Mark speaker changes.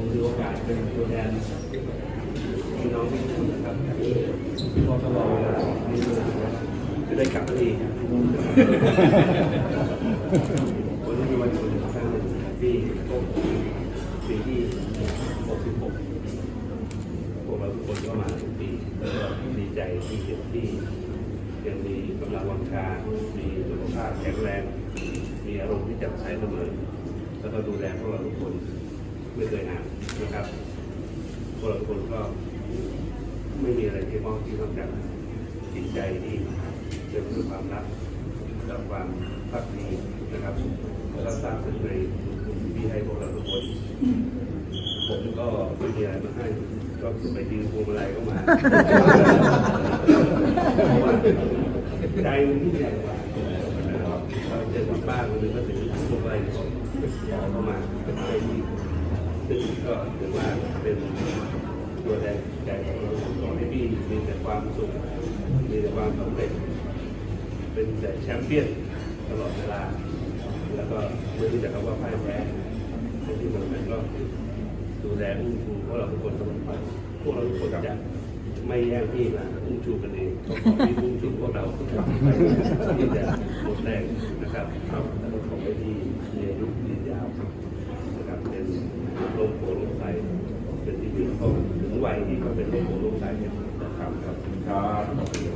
Speaker 1: ผมถือโอกาสเป็นตัวแทนพี่น้องที่ทุกนะครับก็ตลอดเวลาที่จะได้กลับมาดีวันนี้มีวันหยุดครั้งหนึ่งที่ปีที่66พวกเราทุกคนก็มาทุกปีแล้วก็ดีใจที่เห็นที่ยังมีกำลังวังชา มีสุขภาพแข็งแรง มีอารมณ์ที่แจ่มใสเสมอ แล้วก็ดูแลพวกเราทุกคน ไม่เคยห่างนะครับพวกเราคนก็ไม่มีอะไรที่มองที่นอกจากจิตใจที่เต็มด้วยความรักและความพักดีนะครับแล้วสร้างสึกในที่ให้พวกเราทุกคนผมก็ไม่มีอะไรมาให้ก็ไปยืนพวงมาลัยก็มาเพราะว่าใจมันที่ใหญ่กว่าเราเจอกับบ้าคนหนึงก็ถึงพวงมาลัยก็เข้ามาเป็นที่ ซึ่งก็ถือว่าเป็นตัวแทนใจของเราขอให้พี่มีแต่ความสุขมีแต่ความสำเร็จเป็นแต่แชมเปี้ยนตลอดเวลา แล้วก็ไม่รู้จักคำว่าพ่ายแพ้ในที่สำคัญก็ดูแลอุ้มชูพวกเราทุกคนเสมอไปพวกเราทุกคนจะไม่แย่งที่มาอุ้มชูกันเองก็ขอที่อุ้มชูพวกเราทุกคนไปที่จะหมดแรงนะครับครับแล้วก็ขอให้ที่มีอายุยืนยาวนะครับเป็นลมโผล่ลมใสเป็นที่ยืนเขาถึง วัยที่เขาเป็นลมโผล่ลมใสเนี่ยนะครับครับ
Speaker 2: ครับ